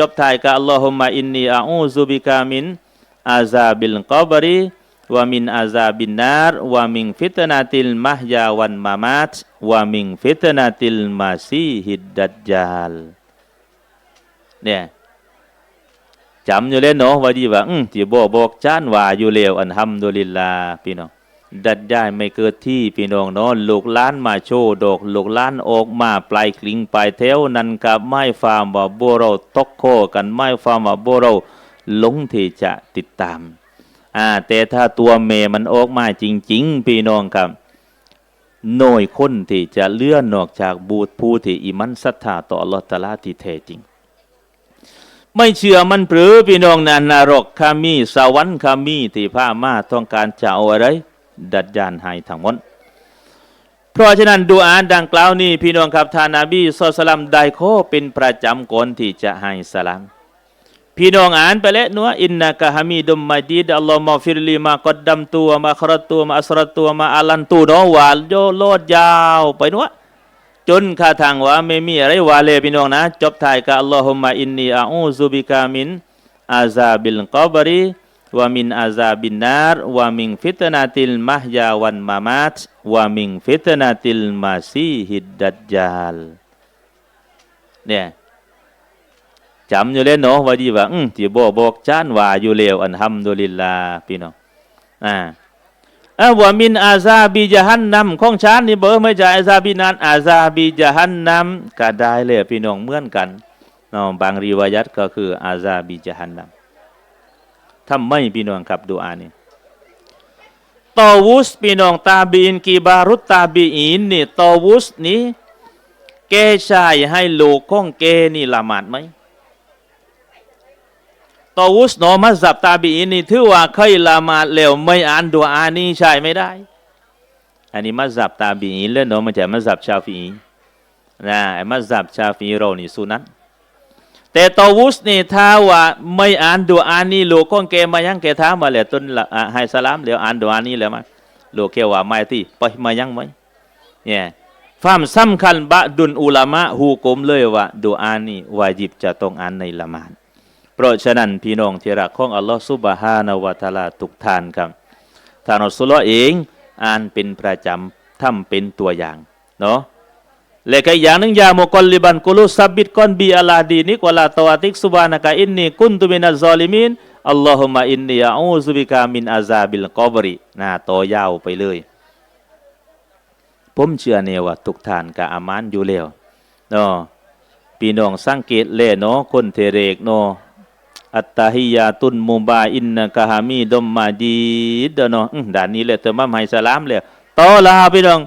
จบท้ายกับอัลลอฮุมะอินนีอาอูซุบิกามินอาซาบิลกอบรีวามินอาซาบินนารวามิงฟิตนาติลมะฮยาวันมามาตวามิงฟิตนาติลมาซีฮิดดัจจาลเนี่ยจำอยู่เลยเนาะว่าดีว่าอืมที่บอกบอกจานว่าอยู่เลวอันฮัมดุลิลลาห์พี่น้อง ดัดได้ไม่เกิดที่พี่น้องเนาะลูกล้านมาโชว์ดอกลูกล้านออกมาปลายคลิงปลายเท้วนั่นกับไม้ฟาร์มว่าบัวเราตกโคกันไม้ฟาร์มว่าบัวเราหลงที่จะติดตามอ่าแต่ถ้าตัวเมมันออกมาจริง ๆ พี่น้องครับหน่วยคนที่จะเลื่อนออกจากบูตผู้ที่อิมันศรัทธาต่อลอตาลาที่แท้จริง ไม่เชื่อมันปรือพี่น้องนานนรกคามีสวรรค์คามีที่พามาต้องการจะเอาอะไร ดัดยานให้ทั้งหมดเพราะฉะนั้นดูอานดังกล่าวนี้พี่น้องครับท่านนาบีสุลสลัมได้ข้อเป็นประจำก่อนที่จะให้สลามพี่น้องอ่านไปแล้วนัวอินนักะฮามีดุมมาดีดอัลลอฮ์มาฟิรลีมากดดัมตัวมาครตัวมาอัสรตัวมาอาลันตัวน้อวาลโยโลดยาวไปนัวจนขาทางว่าไม่มีอะไรวาเลยพี่น้องนะ จบท้ายกับอัลลอฮุมะอินนีอาอูซุบิกามินอาซาบิลกอบรี วามินอาซาบินนารวามิงฟิตนาติลมะฮยาวันมามาตวามิงฟิตนาติลมาซีฮิดดัจจาลเนี่ยจำอยู่เลยเนาะว่าดีว่าอืมที่บอกบอกจานว่าอยู่เลวอันฮัมดุลิลลาห์พี่น้องอ่าอ่าวามินอาซาบิจฮันนัมของฉันนี่เบอร์ไม่ใช่อาซาบินานอาซาบิจฮันนัมก็ได้เลยพี่น้องเหมือนกันเนาะบางรีวายัตก็คืออาซาบิจฮันนัม ทำไม่พี่น้องครับดูอานี่ตอวุสพี่น้องตาบีนกีบารุตตาบีอินนี่ตอวุสนี้แกชายให้โลกของแกนี่ละหมาดไหมตอวุสโนมัสซับตาบีอินนี่ถือว่าเคยละหมาดแล้วไม่อ่านดูอานี่ใช่ไม่ได้ อันนี้มัสซับตาบีอินแล้วเนาะมันจะมัสซับชาฟีนะไอมัสซับชาฟีเรานี่สุนัต แต่ตอวุสนี่ถ้าว่าไม่อ่านดูอานี่โลกก้องเกมายังเกถามาแล้วต้นละอะให้สลามแล้วอ่านดูอานี่แล้วมาโลกเกว่าไม่ที่ไปมายังไหมเนี่ยความสำคัญบะดุลอุลามะฮูกมเลยว่าดูอานี่วาจิบจะต้องอ่านในละมาดเพราะฉะนั้นพี่น้องที่รักของอัลลอฮฺซุบฮานาวะตาลาทุกท่านครับท่านอัสลอฮ์เองอ่านเป็นประจำทำเป็นตัวอย่างเนาะ และก็อย่างหนึงยามกลลิบันกุลุซับบิดกอนบีอัลาดีนิกวลาตวาติกซุบานะกะอินนีกุนตุมินัซซอลิมินอัลลอฮุมะอินนีอาอูซุบิกามินอาซาบิลกอบรินะต่อยาวไปเลย ผมเชื่อเนี่ยว่าทุกท่านก็อามานอยู่แล้วเนาะพี่น้องสังเกตเลยเนาะคนเทเรกเนาะอัตตาฮิยาตุนมุบาอินนะกะฮามีดมมาดีดเนาะด่านนี้เลยเติมมาให้สลามเลยต่อละพี่น้อง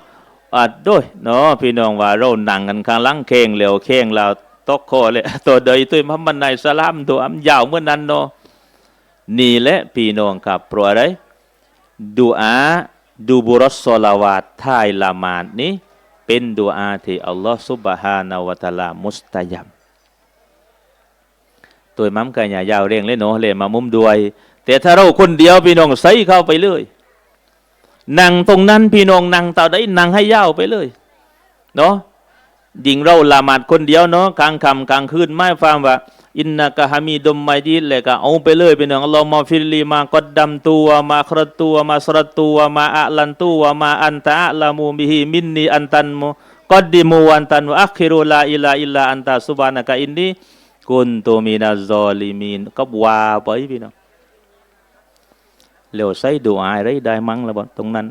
อัดด้วยเนาะพี่น้องว่าเรานั่งกันข้างลังเข่งเหลวเข่งเราตกคอเลยตัวเดยตุยมัมมัดในสลามตัวอันยาวเมื่อนั้นเนาะนี่แหละพี่น้องครับเพราะอะไรดูอาดูบุรสซลาวาตทายละมาดนี้เป็นดูอาที่อัลลอฮฺซุบฮานาวะตะลามุสตะยับตัวมัมกันย่ายาวเรียงเลยเนาะเลยมามุมด้วย แต่ถ้าเราคนเดียวพี่น้องใส่เข้าไปเลย นั่งตรงนั้นพี่น้องนั่งต่อได้นั่งให้ยาวไปเลย เนาะยิงเราละหมาดคนเดียวเนาะกลางค่ำกลางคืนไม่ฟังว่าอินนักะฮามีดมไมดีเลยก็เอาไปเลยพี่น้องอัลลอฮ์มาฟิลลีมากดดัมตัวมาครตัวมาสรตัวมาอัลันตัวมาอันตะละมูบิฮิมินนีอันตันมุกดดิมูอันตันอัคิรุลาอิลาอิลลาอันตาสุบานะกะอินนีกุนตูมินาซอลิมินก็ว่าไปพี่น้อง เร็วใส่ดูอายไรได้มั้งละบตรงนั้น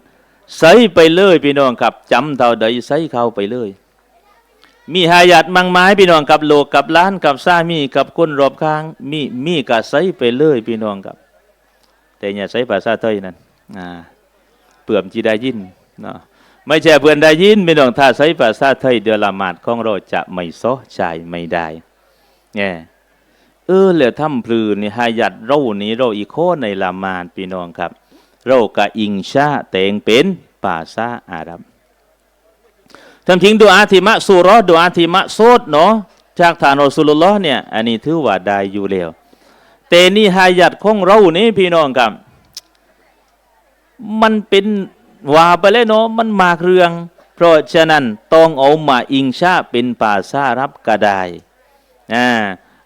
ใส่ไปเลยพี่น้องครับจำเท่าใดใส่เข้าไปเลย มีหายัดมังไม้พี่น้องกับโลกกับล้านกับซ่ามีกับคนรอบข้าง มีมีกับใส่ไปเลยพี่น้องครับ แต่อย่าใส่ภาษาไทยนั่นอ่าเปื่อมจีได้ยินเนาะไม่ใช่เพื่อนได้ยินพี่น้องถ้าใช้ภาษาไทยเดือละหมาดของเราจะไม่ซ้อใจไม่ได้เนี่ย เออแล้วทำพลือนี่หายัดเรานี้เราอีโคในละมานพี่น้องครับ เรากะอิงชาเตงเป็นภาษาอารับทำทิ้งดูอาธิมะสุรอดูอาธิมะโซดเนาะจากฐานอสุลลอเนี่ยอันนี้ถือว่าได้อยู่แล้วแต่นี่หายัดของเรานี่พี่น้องครับ มันเป็นว่าไปเลยเนาะมันมากเรื่อง เพราะฉะนั้นต้องเอามาอิงชาเป็นภาษาอารับก็ไดอ่า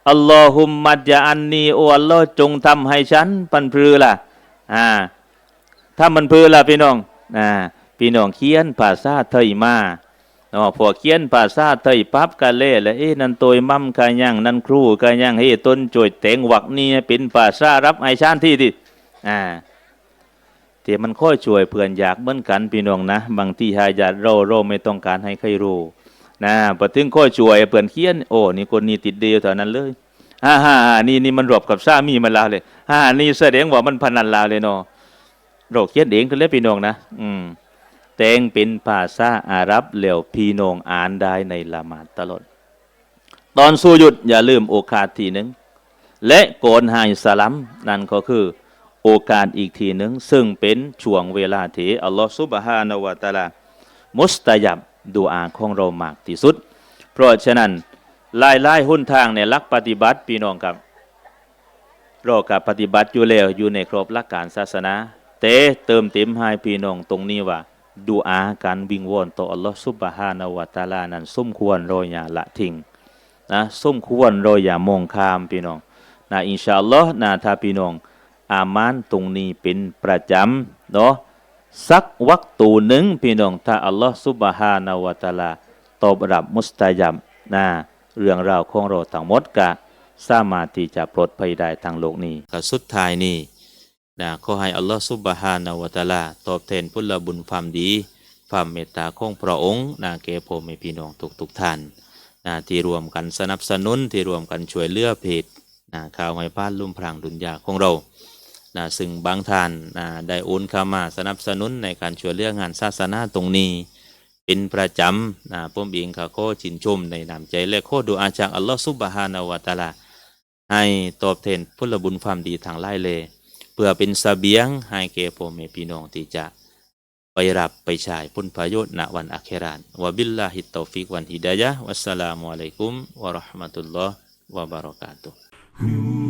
อัลลอฮุมมัดยาอันนีโออัลลอฮ์จงทำให้ฉันปันพรือล่ะอ่าถ้ามันพรือล่ะพี่น้องอ่าพี่น้องเขียนภาษาไทยมาเนาะพอเขียนภาษาไทยปั๊บกันเล่แล้วเอ๊ะนั่นตัวมั่มกายังนั่นครูกายังเฮ้ต้นโจยแต่งวักนี่เป็นภาษารับไอชานที่ที่อ่าที่มันค่อยช่วยเพื่อนอยากเหมือนกันพี่น้องนะ บางที่หายาดเราเราไม่ต้องการให้ใครรู้ นะพอถึงค่อยช่วยเพื่อนเขียนโอ้นี่คนนี้ติดเดียวเท่านั้นเลยฮ่าฮ่านี่นี่มันรบกับสามีมันลาเลยฮ่านี่แสดงว่ามันพนันลาเลยเนาะเราเขียนเองกันเลยพี่น้องนะ อืมแต่งเป็นภาษาอาหรับแล้วพี่น้องอ่านได้ในละหมาดตลอด ตอนสู้หยุดอย่าลืมโอกาสทีหนึ่งและโกนหายสลัมนั่นก็คือโอกาสอีกทีหนึ่งซึ่งเป็นช่วงเวลาที่อัลลอฮฺซุบฮานาวะตะลามุสตายับ ดูอาของเรามากที่สุด เพราะฉะนั้นลายลายหุ้นทางในลักปฏิบัติพี่น้องครับเรากับปฏิบัติอยู่แล้วอยู่ในครบหลักการศาสนาแต่เติมเต็มให้พี่น้องตรงนี้ว่าดูอาการวิงวอนต่ออัลลอฮฺซุบฮานาวะตาลานั้นสมควรเราอย่าละทิ้งนะสมควรเราอย่ามองข้ามพี่น้องนะอินชาอัลลอฮ์นะถ้าพี่น้อง อามานตรงนี้เป็นประจำเนาะ สักวักตูหนึ่งพี่น้องถ้าอัลลอฮฺซุบฮานาวะตะอาลาตอบรับมุสตายับนะเรื่องราวของเราทั้งหมดกะสามารถที่จะปลดภัยได้ทางโลกนี้ก็สุดท้ายนี้นะขอให้อัลลอฮฺซุบฮานาวะตะอาลาตอบแทนพุทธบุญความดี ความเมตตาของพระองค์นะแก่พ่อแม่พี่น้องทุกทุกท่านนะที่รวมกันสนับสนุนที่รวมกันช่วยเหลือเพจนะข่าวไม้พานลุ่มพรางดุนยาของเรา นะซึ่งบางท่านนะได้โอนเข้ามาสนับสนุนในการช่วยเหลืองานศาสนาตรงนี้ เป็นประจำนะผมเองก็ขอชินชมในนามใจและขอดูอาจากอัลลอฮฺซุบฮานาวะตาลาให้ตอบแทนพลบุญความดีทางไล่เลยเพื่อเป็นสเสบียงให้แก่พ่อแม่พี่น้องที่จะไปรับไปใช้ผลประโยชน์ณวันอาเครานวะบิลลาฮิตตอฟิกวันฮิดายะวัสสลามุอะลัยกุมวะราะห์มะตุลลอฮ์วะบะเราะกาตุฮ์